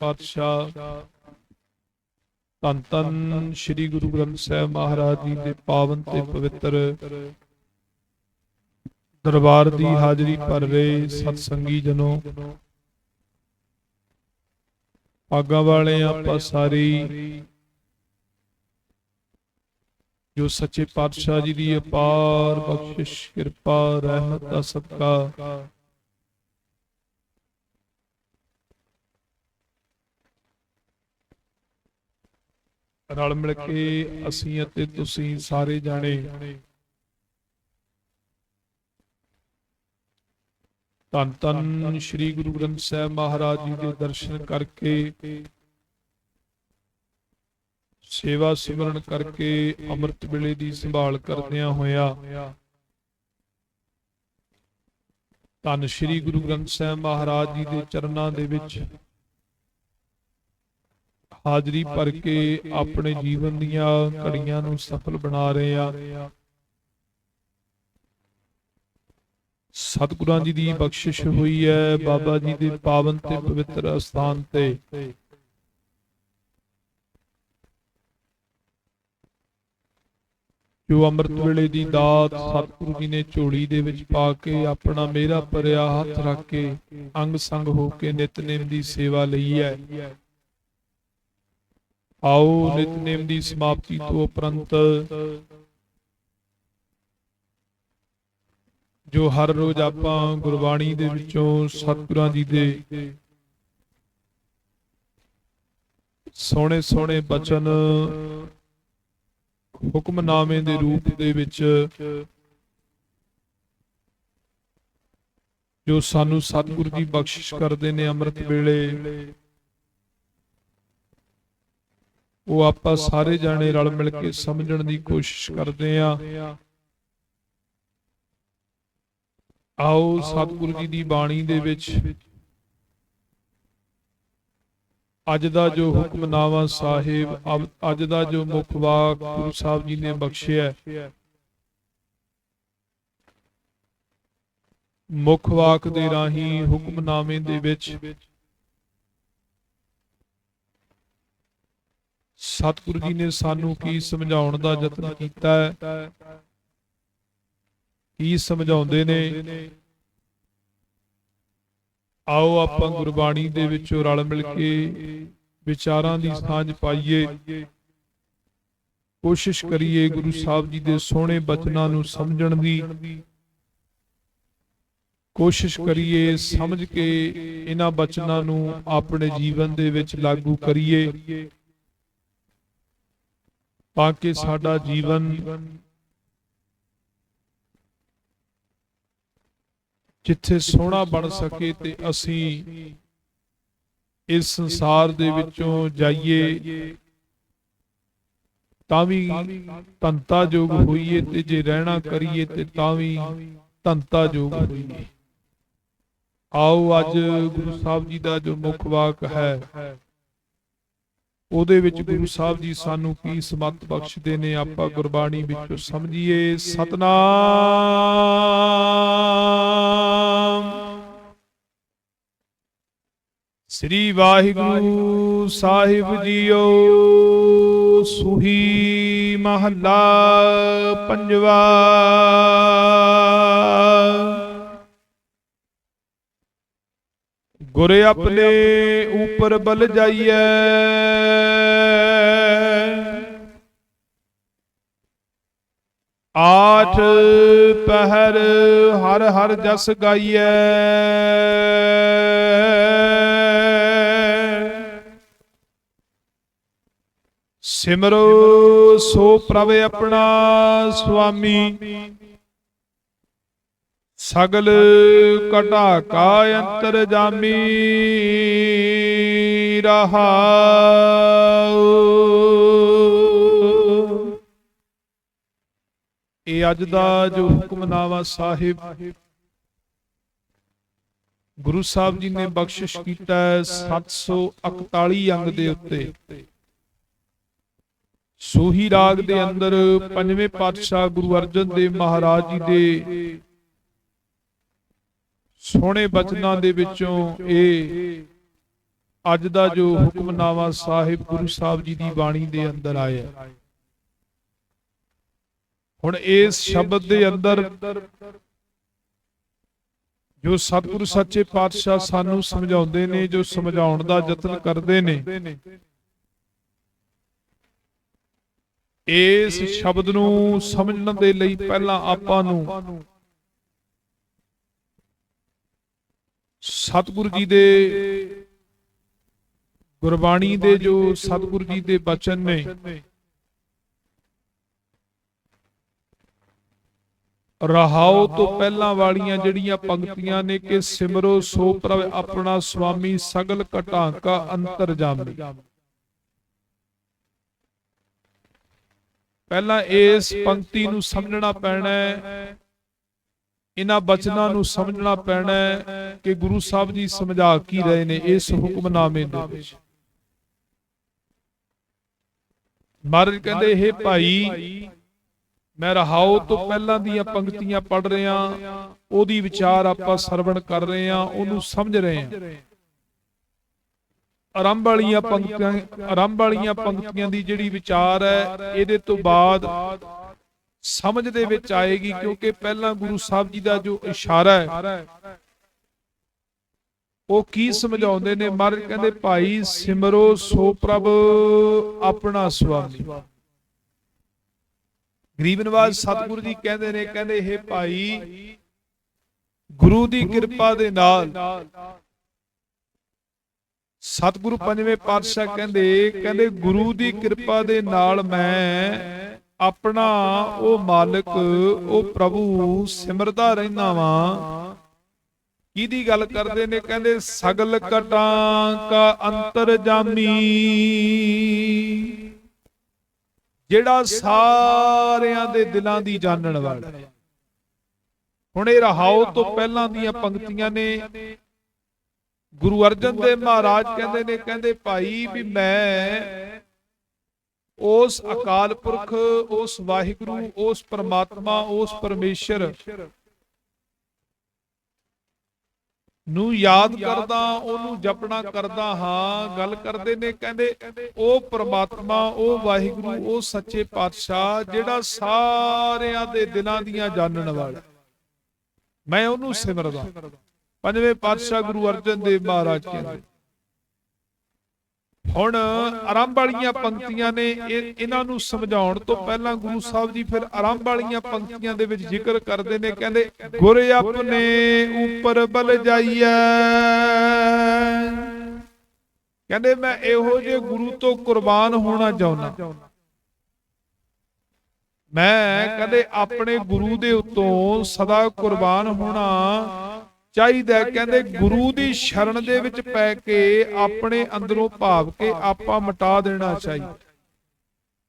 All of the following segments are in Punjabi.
ਪਾਤਸ਼ਾਹ। ਧੰਨ ਧੰਨ ਸ੍ਰੀ ਗੁਰੂ ਗ੍ਰੰਥ ਸਾਹਿਬ ਮਹਾਰਾਜ ਜੀ ਦੇ ਪਾਵਨ ਤੇ ਪਵਿੱਤਰ ਦਰਬਾਰ ਦੀ ਹਾਜ਼ਰੀ ਭਰ ਰਹੇ ਸਤ ਸੰਗੀ ਜਨੋ। ਆਗਾ ਵਾਲੇ ਆਪਾਂ ਸਾਰੀ ਜੋ ਸੱਚੇ ਪਾਤਸ਼ਾਹ ਜੀ ਦੀ ਅਪਾਰ ਬਖਸ਼ਿਸ਼ ਕਿਰਪਾ ਰਹਿਮਤ ਦਾ ਸਦਕਾ। ਰਲ ਮਿਲ ਕੇ ਅਸੀਂ ਅਤੇ ਤੁਸੀਂ ਸਾਰੇ ਜਾਣੇ। ਧੰਨ ਧੰਨ ਸ੍ਰੀ ਗੁਰੂ ਗ੍ਰੰਥ ਸਾਹਿਬ ਮਹਾਰਾਜ ਜੀ ਦੇ ਦਰਸ਼ਨ ਕਰਕੇ, ਸੇਵਾ ਸਿਮਰਨ ਕਰਕੇ ਅੰਮ੍ਰਿਤ ਵੇਲੇ ਦੀ ਸੰਭਾਲ ਕਰਦਿਆਂ ਹੋਇਆ ਧੰਨ ਸ੍ਰੀ ਗੁਰੂ ਗ੍ਰੰਥ ਸਾਹਿਬ ਮਹਾਰਾਜ ਜੀ ਦੇ ਚਰਨਾਂ ਦੇ ਵਿੱਚ ਹਾਜ਼ਰੀ ਭਰ ਕੇ ਆਪਣੇ ਜੀਵਨ ਦੀਆਂ ਘੜੀਆਂ ਨੂੰ ਸਫਲ ਬਣਾ ਰਹੇ ਆ ਸਤਿਗੁਰਾਂ ਜੀ ਦੀ ਬਖਸ਼ਿਸ਼ ਹੋਈ ਹੈ ਬਾਬਾ ਜੀ ਦੇ ਪਾਵਨ ਤੇ ਪਵਿੱਤਰ ਅਸਥਾਨ ਤੇ। ਜੋ ਅੰਮ੍ਰਿਤ ਵੇਲੇ ਦੀ ਦਾਤ ਸਤਿਗੁਰੂ ਜੀ ਨੇ ਝੋਲੀ ਦੇ ਵਿੱਚ ਪਾ ਕੇ ਆਪਣਾ ਮੇਰਾ ਭਰਿਆ ਹੱਥ ਰੱਖ ਕੇ ਅੰਗ ਸੰਗ ਹੋ ਕੇ ਨਿਤਨੇਮ ਦੀ ਸੇਵਾ ਲਈ ਹੈ। ਆਓ ਨਿਤਨੇਮ ਦੀ ਸਮਾਪਤੀ ਤੋਂ ਉਪਰੰਤ, ਜੋ ਹਰ ਰੋਜ਼ ਆਪਾਂ ਗੁਰਬਾਣੀ ਦੇ ਵਿੱਚੋਂ ਸਤਿਗੁਰਾਂ ਜੀ ਦੇ ਸੋਹਣੇ ਸੋਹਣੇ ਬਚਨ ਹੁਕਮਨਾਮੇ ਦੇ ਰੂਪ ਦੇ ਵਿੱਚ ਜੋ ਸਾਨੂੰ ਸਤਿਗੁਰੂ ਜੀ ਬਖਸ਼ਿਸ਼ ਕਰਦੇ ਨੇ ਅੰਮ੍ਰਿਤ ਵੇਲੇ ਉਹ ਆਪਾਂ ਸਾਰੇ ਜਾਣੇ ਰਲ ਮਿਲ ਕੇ ਸਮਝਣ ਦੀ ਕੋਸ਼ਿਸ਼ ਕਰਦੇ ਆ ਆਓ ਸਤਿਗੁਰੂ ਜੀ ਦੀ ਬਾਣੀ ਦੇ ਵਿੱਚ ਅੱਜ ਦਾ ਜੋ ਹੁਕਮਨਾਮਾ ਸਾਹਿਬ ਅੱਜ ਦਾ ਜੋ ਮੁੱਖ ਵਾਕ ਗੁਰੂ ਸਾਹਿਬ ਜੀ ਨੇ ਬਖਸ਼ਿਆ ਮੁੱਖ ਵਾਕ ਦੇ ਰਾਹੀਂ ਹੁਕਮਨਾਮੇ ਦੇ ਵਿੱਚ ਸਤਿਗੁਰੂ ਜੀ ਨੇ ਸਾਨੂੰ ਕੀ ਸਮਝਾਉਣ ਦਾ ਯਤਨ ਕੀਤਾ ਹੈ? ਕੀ ਸਮਝਾਉਂਦੇ ਨੇ? ਆਓ ਆਪਾਂ ਗੁਰਬਾਣੀ ਦੇ ਵਿੱਚੋਂ ਰਲ ਮਿਲ ਕੇ ਵਿਚਾਰਾਂ ਦੀ ਸਾਂਝ ਪਾਈਏ। ਕੋਸ਼ਿਸ਼ ਕਰੀਏ ਗੁਰੂ ਸਾਹਿਬ ਜੀ ਦੇ ਸੋਹਣੇ ਬਚਨਾਂ ਨੂੰ ਸਮਝਣ ਦੀ। ਕੋਸ਼ਿਸ਼ ਕਰੀਏ ਸਮਝ ਕੇ ਇਹਨਾਂ ਬਚਨਾਂ ਨੂੰ ਆਪਣੇ ਜੀਵਨ ਦੇ ਵਿੱਚ ਲਾਗੂ ਕਰੀਏ। ਤਾਂ ਕਿ ਸਾਡਾ ਜੀਵਨ ਜਿੱਥੇ ਸੋਹਣਾ ਬਣ ਸਕੇ ਤੇ ਅਸੀਂ ਇਸ ਸੰਸਾਰ ਦੇ ਵਿੱਚੋਂ ਜਾਈਏ ਤਾਂ ਵੀ ਤੰਤਾ ਜੋਗ ਹੋਈਏ ਤੇ ਜੇ ਰਹਿਣਾ ਕਰੀਏ ਤੇ ਤਾਂ ਵੀ ਤੰਤਾ ਜੋਗ ਹੋਈਏ ਆਓ ਅੱਜ ਗੁਰੂ ਸਾਹਿਬ ਜੀ ਦਾ ਜੋ ਮੁੱਖ ਵਾਕ ਹੈ ਉਹਦੇ ਵਿੱਚ ਗੁਰੂ ਸਾਹਿਬ ਜੀ ਸਾਨੂੰ ਕੀ ਸਮਤ ਬਖਸ਼ਦੇ ਨੇ, ਆਪਾਂ ਗੁਰਬਾਣੀ ਵਿੱਚੋਂ ਸਮਝੀਏ, ਸਤਨਾਮ। ਸ੍ਰੀ ਵਾਹਿਗੁਰੂ ਸਾਹਿਬ ਜੀਓ, ਸੁਹੀ ਮਹੱਲਾ ਪੰਜਵਾ। ਗੁਰ ਆਪਣੇ ਉਪਰ ਬਲ ਜਾਈਐ। ਆਠ ਪਹਿਰ ਹਰ ਹਰ ਜਸ ਗਾਈਐ। ਸਿਮਰੋ ਸੋ ਪ੍ਰਭ ਆਪਣਾ ਸੁਆਮੀ। ਸਗਲ ਘਟਾ ਕਾ ਅੰਤਰ ਜਾਮੀ ਰਹਾਉ ਇਹ ਅੱਜ ਦਾ ਜੋ ਹੁਕਮਨਾਮਾ ਸਾਹਿਬ, ਗੁਰੂ ਸਾਹਿਬ ਜੀ ਨੇ ਬਖਸ਼ਿਸ਼ ਕੀਤਾ ਹੈ 741 ਅੰਗ ਦੇ ਉੱਤੇ। ਸੂਹੀ ਰਾਗ ਦੇ ਅੰਦਰ ਪੰਜਵੇਂ ਪਾਤਸ਼ਾਹ ਗੁਰੂ ਅਰਜਨ ਦੇਵ ਮਹਾਰਾਜ ਜੀ ਦੇ ਸੋਹਣੇ ਬਚਨਾਂ ਦੇ ਵਿੱਚੋਂ ਇਹ ਅੱਜ ਦਾ ਜੋ ਹੁਕਮਨਾਮਾ ਸਾਹਿਬ ਗੁਰੂ ਸਾਹਿਬ ਜੀ ਦੀ ਬਾਣੀ ਦੇ ਅੰਦਰ ਆਇਆ। ਹੁਣ ਇਸ ਸ਼ਬਦ ਦੇ ਅੰਦਰ ਜੋ ਸਤਿਗੁਰੂ ਸੱਚੇ ਪਾਤਸ਼ਾਹ ਸਾਨੂੰ ਸਮਝਾਉਂਦੇ ਨੇ, ਜੋ ਸਮਝਾਉਣ ਦਾ ਯਤਨ ਕਰਦੇ ਨੇ, ਇਸ ਸ਼ਬਦ ਨੂੰ ਸਮਝਣ ਦੇ ਲਈ ਪਹਿਲਾਂ ਆਪਾਂ ਨੂੰ ਸਤਿਗੁਰੂ ਜੀ ਦੇ ਗੁਰਬਾਣੀ ਦੇ ਜੋ ਸਤਿਗੁਰੂ ਜੀ ਦੇ ਬਚਨ ਨੇ ਰਹਾਉ ਤੋਂ ਪਹਿਲਾਂ ਵਾਲੀਆਂ ਜਿਹੜੀਆਂ ਪੰਕਤੀਆਂ ਨੇ ਕਿ ਸਿਮਰੋ ਸੋ ਪ੍ਰਭ ਆਪਣਾ ਸੁਆਮੀ ਸਗਲ ਘਟਾਂ ਕਾ ਅੰਤਰਜਾਮੀ ਪਹਿਲਾਂ ਇਸ ਪੰਕਤੀ ਨੂੰ ਸਮਝਣਾ ਪੈਣਾ ਹੈ ਇਹਨਾਂ ਬਚਨਾਂ ਨੂੰ ਸਮਝਣਾ ਪੈਣਾ ਹੈ ਕਿ ਗੁਰੂ ਸਾਹਿਬ ਜੀ ਸਮਝਾ ਕੀ ਰਹੇ ਨੇ ਇਸ ਹੁਕਮਨਾਮੇ ਦੇ ਵਿੱਚ। ਮਹਾਰਾਜ ਕਹਿੰਦੇ ਇਹ ਭਾਈ, ਮੈਂ ਰਹਾਉ ਤੋਂ ਪਹਿਲਾਂ ਦੀਆਂ ਪੰਕਤੀਆਂ ਪੜ ਰਿਹਾ ਉਹਦੀ ਵਿਚਾਰ ਆਪਾਂ ਸਰਵਣ ਕਰ ਰਹੇ ਹਾਂ, ਉਹਨੂੰ ਸਮਝ ਰਹੇ ਹਾਂ। ਆਰੰਭ ਵਾਲੀਆਂ ਪੰਕਤੀਆਂ, ਆਰੰਭ ਵਾਲੀਆਂ ਪੰਕਤੀਆਂ ਦੀ ਜਿਹੜੀ ਵਿਚਾਰ ਹੈ, ਇਹਦੇ ਤੋਂ ਬਾਅਦ ਸਮਝ ਦੇ ਵਿੱਚ ਆਏਗੀ ਕਿਉਂਕਿ ਪਹਿਲਾਂ ਗੁਰੂ ਸਾਹਿਬ ਜੀ ਦਾ ਜੋ ਇਸ਼ਾਰਾ ਹੈ ਉਹ ਕੀ ਸਮਝਾਉਂਦੇ ਨੇ? ਮਹਾਰਾਜ ਕਹਿੰਦੇ ਭਾਈ ਸਿਮਰੋ ਸੋ ਪ੍ਰਭ ਆਪਣਾ ਸੁਆਮੀ। ਗਰੀਬ ਨਵਾਜ ਸਤਿਗੁਰੂ ਜੀ ਕਹਿੰਦੇ ਨੇ ਕਹਿੰਦੇ ਇਹ ਭਾਈ ਗੁਰੂ ਦੀ ਕਿਰਪਾ ਦੇ ਨਾਲ। ਸਤਿਗੁਰੂ ਪੰਜਵੇਂ ਪਾਤਸ਼ਾਹ ਕਹਿੰਦੇ ਕਹਿੰਦੇ ਗੁਰੂ ਦੀ ਕਿਰਪਾ ਦੇ ਨਾਲ ਮੈਂ ਆਪਣਾ ਉਹ ਮਾਲਕ, ਉਹ ਪ੍ਰਭੂ ਸਿਮਰਦਾ ਰਹਿਣਾ ਵਾਂ। ਕਿਹਦੀ ਗੱਲ ਕਰਦੇ ਨੇ? ਕਹਿੰਦੇ, ਸਗਲ ਕਟਾਂ ਕਾ ਅੰਤਰ ਜਾਮੀ। ਜਿਹੜਾ ਸਾਰਿਆਂ ਦੇ ਦਿਲਾਂ ਦੀ ਜਾਣਨ ਵਾਲਾ। ਹੁਣ ਇਹ ਰਹਾਉ ਤੋਂ ਪਹਿਲਾਂ ਦੀਆਂ ਪੰਕਤੀਆਂ ਨੇ। ਗੁਰੂ ਅਰਜਨ ਦੇਵ ਮਹਾਰਾਜ ਕਹਿੰਦੇ ਨੇ, ਕਹਿੰਦੇ ਭਾਈ ਵੀ ਮੈਂ ਉਸ ਅਕਾਲ ਪੁਰਖ, ਉਸ ਵਾਹਿਗੁਰੂ, ਉਸ ਪਰਮਾਤਮਾ, ਉਸ ਪਰਮੇਸ਼ਰ ਨੂੰ ਯਾਦ ਕਰਦਾ, ਉਹਨੂੰ ਜਪਣਾ ਕਰਦਾ ਹਾਂ, ਗੱਲ ਕਰਦੇ ਨੇ, ਕਹਿੰਦੇ ਉਹ ਪ੍ਰਮਾਤਮਾ, ਉਹ ਵਾਹਿਗੁਰੂ, ਉਹ ਸੱਚੇ ਪਾਤਸ਼ਾਹ ਜਿਹੜਾ ਸਾਰਿਆਂ ਦੇ ਦਿਲਾਂ ਦੀਆਂ ਜਾਣਨ ਵਾਲਾ। ਮੈਂ ਉਹਨੂੰ ਸਿਮਰਦਾ। ਪੰਜਵੇਂ ਪਾਤਸ਼ਾਹ ਗੁਰੂ ਅਰਜਨ ਦੇਵ ਮਹਾਰਾਜ ਕਹਿੰਦੇ ਹੁਣ ਆਰੰਭ ਵਾਲੀਆਂ ਪੰਕਤੀਆਂ ਨੇ ਇਹਨਾਂ ਨੂੰ ਸਮਝਾਉਣ ਤੋਂ ਪਹਿਲਾਂ ਗੁਰੂ ਸਾਹਿਬ ਜੀ ਫਿਰ ਆਰੰਭ ਵਾਲੀਆਂ ਪੰਕਤੀਆਂ ਦੇ ਵਿੱਚ ਜ਼ਿਕਰ ਕਰਦੇ ਨੇ, ਕਹਿੰਦੇ, ਗੁਰ ਆਪਣੇ ਉੱਪਰ ਬਲ ਜਾਈਐ। ਕਹਿੰਦੇ, ਮੈਂ ਇਹੋ ਜੇ ਗੁਰੂ ਤੋਂ ਕੁਰਬਾਨ ਹੋਣਾ ਚਾਹੁੰਦਾ। ਮੈਂ ਕਹਿੰਦੇ, ਆਪਣੇ ਗੁਰੂ ਦੇ ਉੱਤੋਂ ਸਦਾ ਕੁਰਬਾਨ ਹੋਣਾ ਚਾਹੀਦਾ। ਕਹਿੰਦੇ ਗੁਰੂ ਦੀ ਸ਼ਰਨ ਦੇ ਵਿੱਚ ਪੈ ਕੇ ਆਪਣੇ ਅੰਦਰੋਂ ਭਾਵ ਕੇ ਆਪਾ ਮਿਟਾ ਦੇਣਾ ਚਾਹੀਦਾ।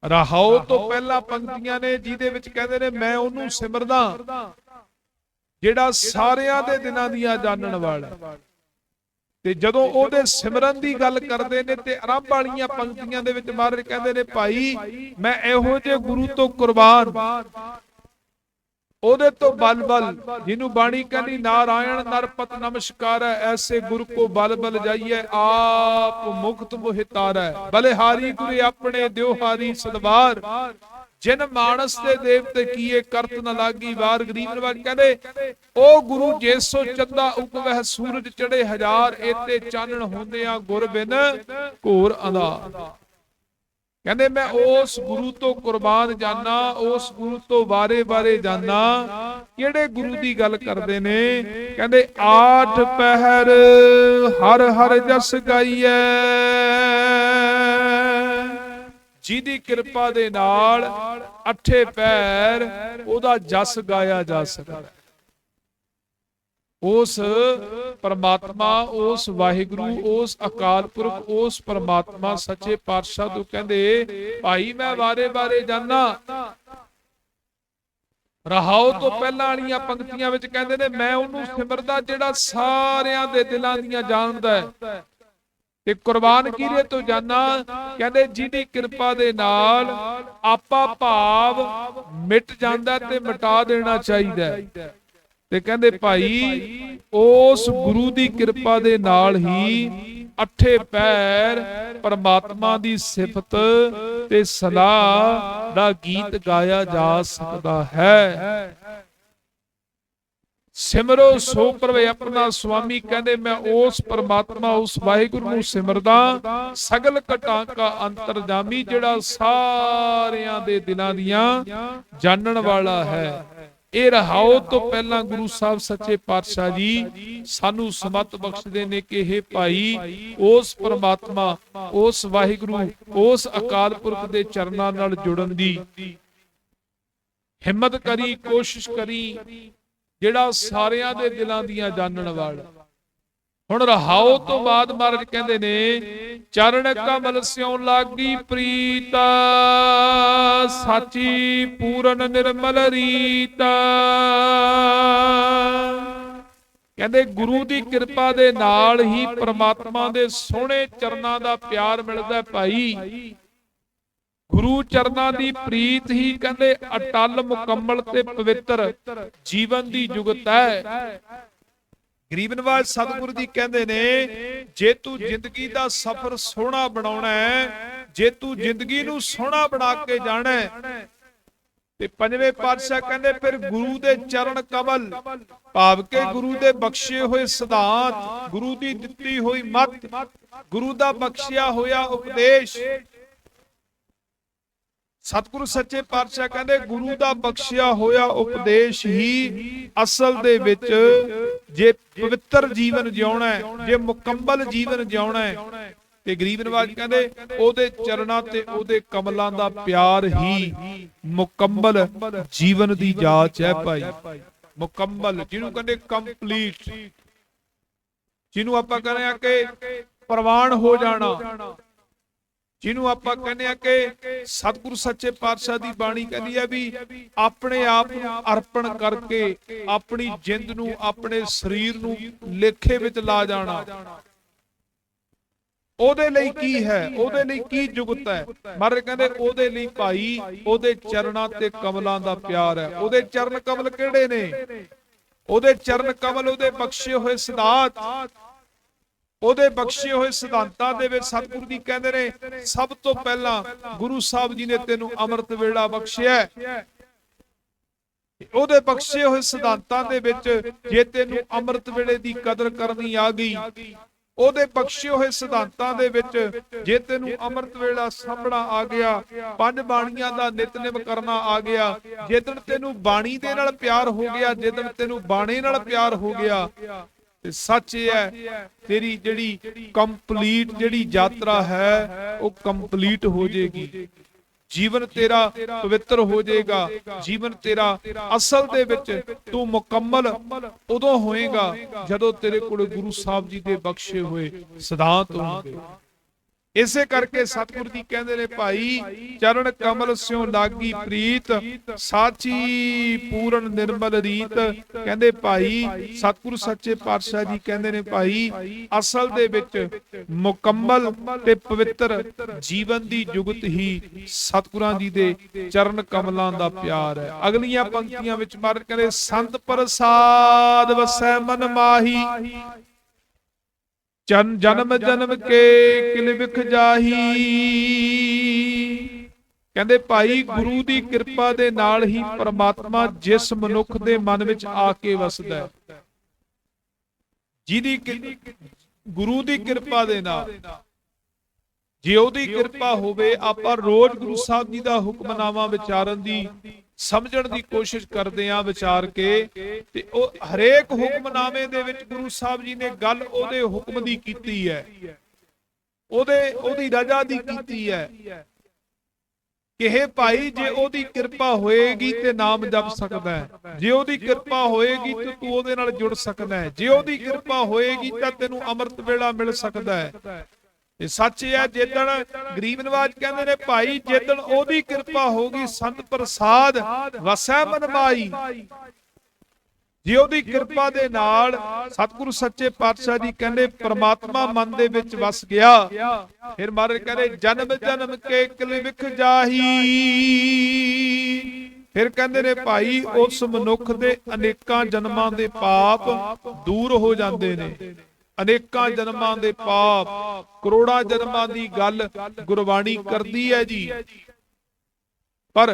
ਰਹਾਉ ਤੋਂ ਪਹਿਲਾਂ ਪੰਕਤੀਆਂ ਨੇ ਜਿਹਦੇ ਵਿੱਚ ਕਹਿੰਦੇ ਨੇ ਮੈਂ ਉਹਨੂੰ ਸਿਮਰਦਾ ਜਿਹੜਾ ਸਾਰਿਆਂ ਦੇ ਦਿਨਾਂ ਦੀਆਂ ਜਾਣਨ ਵਾਲਾ। ਤੇ ਜਦੋਂ ਉਹਦੇ ਸਿਮਰਨ ਦੀ ਗੱਲ ਕਰਦੇ ਨੇ ਤੇ ਆਰੰਭ ਵਾਲੀਆਂ ਪੰਕਤੀਆਂ ਦੇ ਵਿੱਚ ਮਹਾਰਾਜ ਕਹਿੰਦੇ ਨੇ ਭਾਈ ਮੈਂ ਇਹੋ ਜਿਹੇ ਗੁਰੂ ਤੋਂ ਕੁਰਬਾਨ। ਉਹਦੇ ਤੋਂ ਬਲ ਬਲ, ਜਿਹਨੂੰ ਬਾਣੀ ਕਹਿੰਦੀ, ਨਾਰਾਇਣ ਨਰਪਤ ਨਮਸਕਾਰ ਹੈ ਐਸੇ ਗੁਰ ਕੋ ਬਲ ਬਲ ਜਾਈਏ ਆਪ ਮੁਕਤ ਮੋਹਿਤਾਰੈ ਬਲਿਹਾਰੀ ਗੁਰੇ ਆਪਣੇ ਦਿਉਹਾਰੀ ਸਦਵਾਰ ਜਿਨ ਮਾਨਸ ਦੇ ਦੇਵਤੇ ਕੀਏ ਕਰਤ ਨ ਲਾਗੀ, ਵਾਰ ਗਰੀਬ ਨਵਾਜ ਕਹਿੰਦੇ ਉਹ ਗੁਰੂ ਜੇਸੋ ਚੰਦਾ ਉਪਵਹਿ ਸੂਰਜ ਚੜੇ ਹਜ਼ਾਰ, ਏਤੇ ਚਾਨਣ ਹੁੰਦਿਆਂ ਗੁਰ ਬਿਨ ਘੋਰ ਅੰਧਾਰ ਕਹਿੰਦੇ ਮੈਂ ਉਸ ਗੁਰੂ ਤੋਂ ਕੁਰਬਾਨ ਜਾਣਾ ਉਸ ਗੁਰੂ ਤੋਂ ਬਾਰੇ-ਬਾਰੇ ਜਾਣਾ ਕਿਹੜੇ ਗੁਰੂ ਦੀ ਗੱਲ ਕਰਦੇ ਨੇ? ਕਹਿੰਦੇ ਆਠ ਪਹਿਰ ਹਰ ਹਰ ਜਸ ਗਾਈਐ। ਜਿਹਦੀ ਕਿਰਪਾ ਦੇ ਨਾਲ ਅੱਠੇ ਪੈਰ ਉਹਦਾ ਜਸ ਗਾਇਆ ਜਾ ਸਕਦਾ। ਉਸ ਪਰਮਾਤਮਾ, ਉਸ ਵਾਹਿਗੁਰੂ, ਉਸ ਅਕਾਲ ਪੁਰਖ, ਉਸ ਪਰਮਾਤਮਾ ਸੱਚੇ ਪਾਤਸ਼ਾਹ ਤੋਂ ਕਹਿੰਦੇ, ਭਾਈ, ਮੈਂ ਵਾਰੇ-ਵਾਰੇ ਜਾਣਾ ਰਹਾਉ ਤੋਂ ਪਹਿਲਾਂ ਵਾਲੀਆਂ ਪੰਕਤੀਆਂ ਵਿੱਚ ਕਹਿੰਦੇ ਨੇ, ਮੈਂ ਉਹਨੂੰ ਸਿਮਰਦਾ ਜਿਹੜਾ ਸਾਰਿਆਂ ਦੇ ਦਿਲਾਂ ਦੀਆਂ ਜਾਣਦਾ ਹੈ। ਤੇ ਕੁਰਬਾਨ ਕੀਰੇ ਤੋਂ ਜਾਣਾ ਕਹਿੰਦੇ, ਜਿਹਦੀ ਕਿਰਪਾ ਦੇ ਨਾਲ ਆਪਾ ਭਾਵ ਮਿਟ ਜਾਂਦਾ ਤੇ ਮਿਟਾ ਦੇਣਾ ਚਾਹੀਦਾ ਹੈ। ਤੇ ਕਹਿੰਦੇ ਭਾਈ ਉਸ ਗੁਰੂ ਦੀ ਕਿਰਪਾ ਦੇ ਨਾਲ ਹੀ ਅੱਠੇ ਪੈਰ ਪਰਮਾਤਮਾ ਦੀ ਸਿਫਤ ਤੇ ਸਲਾਹ ਦਾ ਗੀਤ ਗਾਇਆ ਜਾ ਸਕਦਾ ਹੈ। ਸਿਮਰੋ ਸੋ ਪ੍ਰਵੇ ਆਪਣਾ ਸੁਆਮੀ ਕਹਿੰਦੇ ਮੈਂ ਉਸ ਪਰਮਾਤਮਾ ਉਸ ਵਾਹਿਗੁਰੂ ਨੂੰ ਸਿਮਰਦਾ। ਸਗਲ ਘਟਾਂ ਕਾ ਅੰਤਰਜਾਮੀ ਜਿਹੜਾ ਸਾਰਿਆਂ ਦੇ ਦਿਲਾਂ ਦੀਆਂ ਜਾਣਨ ਵਾਲਾ ਹੈ। ਇਹ ਰਹਾਉ ਤੋਂ ਪਹਿਲਾਂ ਗੁਰੂ ਸਾਹਿਬ ਸੱਚੇ ਪਾਤਸ਼ਾਹ ਜੀ ਸਾਨੂੰ ਸਮਤ ਬਖਸ਼ਦੇ ਨੇ ਕਿ ਇਹ ਭਾਈ ਉਸ ਪਰਮਾਤਮਾ ਉਸ ਵਾਹਿਗੁਰੂ ਉਸ ਅਕਾਲ ਪੁਰਖ ਦੇ ਚਰਨਾਂ ਨਾਲ ਜੁੜਨ ਦੀ ਹਿੰਮਤ ਕਰੀ ਕੋਸ਼ਿਸ਼ ਕਰੀ ਜਿਹੜਾ ਸਾਰਿਆਂ ਦੇ ਦਿਲਾਂ ਦੀਆਂ ਜਾਣਨ ਵਾਲਾ ਹੁਣ ਰਹਾਉ ਤੋਂ ਬਾਅਦ ਮਹਾਰਾਜ ਕਹਿੰਦੇ ਨੇ ਚਰਨ ਕਮਲ ਸਿਉ ਲਾਗੀ ਪ੍ਰੀਤ। ਸਾਚੀ ਪੂਰਨ ਨਿਰਮਲ ਰੀਤ। ਕਹਿੰਦੇ ਗੁਰੂ ਦੀ ਕਿਰਪਾ ਦੇ ਨਾਲ ਹੀ ਪ੍ਰਮਾਤਮਾ ਦੇ ਸੋਹਣੇ ਚਰਨਾਂ ਦਾ ਪਿਆਰ ਮਿਲਦਾ ਭਾਈ। ਗੁਰੂ ਚਰਨਾਂ ਦੀ ਪ੍ਰੀਤ ਹੀ ਕਹਿੰਦੇ ਅਟਲ ਮੁਕੰਮਲ ਤੇ ਪਵਿੱਤਰ ਜੀਵਨ ਦੀ ਜੁਗਤ ਹੈ। ਗਰੀਬ ਨਵਾਜ ਸਤਿਗੁਰੂ ਜੀ ਕਹਿੰਦੇ ਨੇ, ਜੇ ਤੂੰ ਜ਼ਿੰਦਗੀ ਦਾ ਸਫ਼ਰ ਸੋਹਣਾ ਬਣਾਉਣਾ ਹੈ ਜੇ ਤੂੰ ਜ਼ਿੰਦਗੀ ਨੂੰ ਸੋਹਣਾ ਬਣਾ ਕੇ ਜਾਣਾ ਤੇ ਪੰਜਵੇਂ ਪਾਤਸ਼ਾਹ ਕਹਿੰਦੇ ਫਿਰ ਗੁਰੂ ਦੇ ਚਰਨ ਕਮਲ, ਭਾਵ ਕੇ ਗੁਰੂ ਦੇ ਬਖਸ਼ੇ ਹੋਏ ਸਿਧਾਂਤ, ਗੁਰੂ ਦੀ ਦਿੱਤੀ ਹੋਈ ਮੱਤ, ਗੁਰੂ ਦਾ ਬਖਸ਼ਿਆ ਹੋਇਆ ਉਪਦੇਸ਼। ਸਤਿਗੁਰੂ ਸੱਚੇ ਪਾਤਸ਼ਾਹ ਕਹਿੰਦੇ ਗੁਰੂ ਦਾ ਬਖਸ਼ਿਆ ਹੋਇਆ ਉਪਦੇਸ਼ ਹੀ ਅਸਲ ਦੇ ਵਿੱਚ ਜੇ ਪਵਿੱਤਰ ਜੀਵਨ ਜਿਉਣਾ ਹੈ, ਜੇ ਮੁਕੰਮਲ ਜੀਵਨ ਜਿਉਣਾ ਹੈ ਤੇ ਗਰੀਬ ਨਵਾਜ ਕਹਿੰਦੇ ਉਹਦੇ ਚਰਨਾਂ ਤੇ ਉਹਦੇ ਕਮਲਾਂ ਦਾ ਪਿਆਰ ਹੀ ਮੁਕੰਮਲ ਜੀਵਨ ਦੀ ਜਾਂਚ ਹੈ ਭਾਈ। ਮੁਕੰਮਲ ਜਿਹਨੂੰ ਕਹਿੰਦੇ ਕੰਪਲੀਟ ਜਿਹਨੂੰ ਆਪਾਂ ਕਹਿੰਦੇ ਆ ਕਿ ਪ੍ਰਵਾਨ ਹੋ ਜਾਣਾ। ਜਿਹਨੂੰ ਆਪਾਂ ਕਹਿੰਦੇ ਆ ਕਿ ਸਤਿਗੁਰੂ ਸੱਚੇ ਪਾਤਸ਼ਾਹ ਦੀ ਬਾਣੀ ਕਹਿੰਦੀ ਹੈ ਵੀ ਆਪਣੇ ਆਪ ਨੂੰ ਅਰਪਣ ਕਰਕੇ ਆਪਣੀ ਜਿੰਦ ਨੂੰ ਆਪਣੇ ਸਰੀਰ ਨੂੰ ਲੇਖੇ ਵਿੱਚ ਲਾ ਜਾਣਾ। ਉਹਦੇ ਲਈ ਕੀ ਹੈ? ਉਹਦੇ ਲਈ ਕੀ ਜੁਗਤ ਹੈ? ਮਹਾਰਾਜ ਕਹਿੰਦੇ ਉਹਦੇ ਲਈ ਭਾਈ ਉਹਦੇ ਚਰਨਾਂ ਤੇ ਕਮਲਾਂ ਦਾ ਪਿਆਰ ਹੈ। ਉਹਦੇ ਚਰਨ ਕਮਲ ਕਿਹੜੇ ਨੇ? ਉਹਦੇ ਚਰਨ ਕਮਲ ਉਹਦੇ ਬਖਸ਼ੇ ਹੋਏ ਸਿਧਾਂਤ। ਉਹਦੇ ਬਖਸ਼ੇ ਹੋਏ ਸਿਧਾਂਤਾਂ ਦੇ ਵਿੱਚ ਸਤਿਗੁਰੂ ਜੀ ਕਹਿੰਦੇ ਨੇ ਸਭ ਤੋਂ ਪਹਿਲਾਂ ਗੁਰੂ ਸਾਹਿਬ ਜੀ ਨੇ ਤੈਨੂੰ ਅੰਮ੍ਰਿਤ ਵੇਲਾ ਬਖਸ਼ਿਆ। ਉਹਦੇ ਬਖਸ਼ੇ ਹੋਏ ਸਿਧਾਂਤਾਂ ਦੇ ਵਿੱਚ ਜੇ ਤੈਨੂੰ ਅੰਮ੍ਰਿਤ ਵੇਲੇ ਦੀ ਕਦਰ ਕਰਨੀ ਆ ਗਈ ਉਹਦੇ ਬਖਸ਼ੇ ਹੋਏ ਸਿਧਾਂਤਾਂ ਦੇ ਵਿੱਚ ਜੇ ਤੈਨੂੰ ਅੰਮ੍ਰਿਤ ਵੇਲਾ ਸਾਂਭਣਾ ਆ ਗਿਆ, ਪੰਜ ਬਾਣੀਆਂ ਦਾ ਨਿਤਨੇਮ ਕਰਨਾ ਆ ਗਿਆ, ਜਿੱਦਣ ਤੈਨੂੰ ਬਾਣੀ ਦੇ ਨਾਲ ਪਿਆਰ ਹੋ ਗਿਆ, ਜਿੱਦਣ ਤੈਨੂੰ ਬਾਣੇ ਨਾਲ ਪਿਆਰ ਹੋ ਗਿਆ, ਤੇ ਸੱਚ ਇਹ ਹੈ, ਤੇਰੀ ਜਿਹੜੀ ਕੰਪਲੀਟ ਜਿਹੜੀ ਯਾਤਰਾ ਹੈ, ਉਹ ਕੰਪਲੀਟ ਹੋ ਜਾਏਗੀ। ਜੀਵਨ ਤੇਰਾ ਪਵਿੱਤਰ ਹੋ ਜਾਏਗਾ। ਜੀਵਨ ਤੇਰਾ ਅਸਲ ਦੇ ਵਿੱਚ ਤੂੰ ਮੁਕੰਮਲ ਉਦੋਂ ਹੋਏਗਾ ਜਦੋਂ ਤੇਰੇ ਕੋਲ ਗੁਰੂ ਸਾਹਿਬ ਜੀ ਦੇ ਬਖਸ਼ੇ ਹੋਏ ਸਿਧਾਂਤ ਹੋਣਗੇ। ਇਸੇ ਕਰਕੇ ਸਤਿਗੁਰ ਜੀ ਕਹਿੰਦੇ ਨੇ ਭਾਈ, ਚਰਨ ਕਮਲ ਸਿਉ ਲਾਗੀ ਪ੍ਰੀਤ, ਸਾਚੀ ਪੂਰਨ ਨਿਰਮਲ ਰੀਤ। ਕਹਿੰਦੇ ਭਾਈ, ਸਤਿਗੁਰ ਸੱਚੇ ਪਾਤਸ਼ਾਹ ਜੀ ਕਹਿੰਦੇ ਨੇ ਭਾਈ, ਅਸਲ ਦੇ ਵਿੱਚ ਮੁਕੰਮਲ ਤੇ ਪਵਿੱਤਰ ਜੀਵਨ ਦੀ ਜੁਗਤ ਹੀ ਸਤਿਗੁਰਾਂ ਜੀ ਦੇ ਚਰਨ ਕਮਲਾਂ ਦਾ ਪਿਆਰ ਹੈ। ਅਗਲੀਆਂ ਪੰਕਤੀਆਂ ਵਿੱਚ ਮਾਰ ਕਹਿੰਦੇ, ਸੰਤ ਪ੍ਰਸਾਦ ਵਸੈ ਮਨ ਮਾਹੀ ਜਨ ਜਨਮ ਜਨਮ ਕੇ ਕਿਲ ਵਿਖ ਜਾਹੀ। ਕਹਿੰਦੇ ਭਾਈ ਗੁਰੂ ਦੀ ਕਿਰਪਾ ਦੇ ਨਾਲ ਹੀ ਪ੍ਰਮਾਤਮਾ ਜਿਸ ਮਨੁੱਖ ਦੇ ਮਨ ਵਿੱਚ ਆ ਕੇ ਵਸਦਾ ਹੈ। ਜਿਹਦੀ ਗੁਰੂ ਦੀ ਕਿਰਪਾ ਦੇ ਨਾਲ। ਜੇ ਉਹਦੀ ਕਿਰਪਾ ਹੋਵੇ ਆਪਾਂ ਰੋਜ਼ ਗੁਰੂ ਸਾਹਿਬ ਜੀ ਦਾ ਹੁਕਮਨਾਮਾ ਵਿਚਾਰਨ ਦੀ ਸਮਝਣ ਦੀ ਕੋਸ਼ਿਸ਼ ਕਰਦੇ ਆਂ ਵਿਚਾਰ ਕੇ ਤੇ ਉਹ ਹਰੇਕ ਹੁਕਮਨਾਮੇ ਦੇ ਵਿੱਚ ਗੁਰੂ ਸਾਹਿਬ ਜੀ ਨੇ ਗੱਲ ਉਹਦੇ ਹੁਕਮ ਦੀ ਕੀਤੀ ਹੈ। ਉਹਦੇ, ਉਹਦੀ ਰਜ਼ਾ ਦੀ ਕੀਤੀ ਹੈ। ਕਿ ਇਹ ਭਾਈ, ਜੇ ਉਹਦੀ ਕਿਰਪਾ ਹੋਏਗੀ ਤੇ ਨਾਮ ਜਪ ਸਕਦਾ ਹੈ। ਜੇ ਉਹਦੀ ਕਿਰਪਾ ਹੋਏਗੀ ਤੇ ਤੂੰ ਉਹਦੇ ਨਾਲ ਜੁੜ ਸਕਦਾ ਹੈ। ਜੇ ਉਹਦੀ ਕਿਰਪਾ ਹੋਏਗੀ ਤਾਂ ਤੈਨੂੰ ਅੰਮ੍ਰਿਤ ਵੇਲਾ ਮਿਲ ਸਕਦਾ ਹੈ। ਇਹ ਸੱਚ ਹੈ ਜਿੱਦਣ ਗਰੀਬ ਨਵਾਜ ਕਹਿੰਦੇ ਨੇ ਭਾਈ ਜਿੱਦਣ ਉਹਦੀ ਕਿਰਪਾ ਹੋਗੀ ਸੰਤ ਪ੍ਰਸਾਦ ਵਸੈ ਮਨ ਮਾਈ ਜੇ ਉਹਦੀ ਕਿਰਪਾ ਦੇ ਨਾਲ ਸਤਿਗੁਰੂ ਸੱਚੇ ਪਾਤਸ਼ਾਹ ਜੀ ਕਹਿੰਦੇ ਪ੍ਰਮਾਤਮਾ ਮਨ ਦੇ ਵਿੱਚ ਵਸ ਗਿਆ। ਫਿਰ ਮਹਾਰਾਜ ਕਹਿੰਦੇ ਜਨਮ ਜਨਮ ਕੇ ਕਿਲ ਵਿਖ ਜਾਹੀ। ਫਿਰ ਕਹਿੰਦੇ ਨੇ ਭਾਈ ਉਸ ਮਨੁੱਖ ਦੇ ਅਨੇਕਾਂ ਜਨਮਾਂ ਦੇ ਪਾਪ ਦੂਰ ਹੋ ਜਾਂਦੇ ਨੇ। ਅਨੇਕਾਂ ਜਨਮਾਂ ਦੇ ਪਾਪ ਕਰੋੜਾਂ ਜਨਮਾਂ ਦੀ ਗੱਲ ਗੁਰਬਾਣੀ ਕਰਦੀ ਹੈ ਜੀ। ਪਰ